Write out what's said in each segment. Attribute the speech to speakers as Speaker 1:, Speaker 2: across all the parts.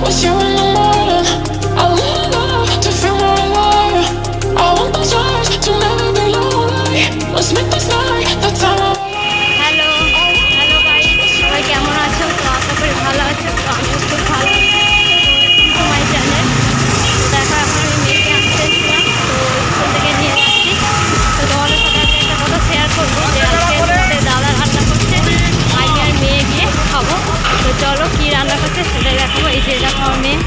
Speaker 1: 我想 রান্না করছে সেটাই দেখাবো, এই যে এটা আমার মেয়ে।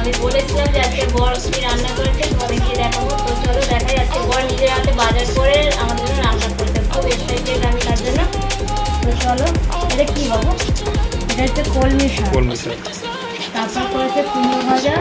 Speaker 1: আমি বলেছিলাম যে আজকে বড় রান্না করেছে, তোমাদের চলো এটা কি বাবু এটা হচ্ছে কলমি শাক।
Speaker 2: কলমি শাক।
Speaker 1: তারপর করেছে কুমড়ো ভাজা।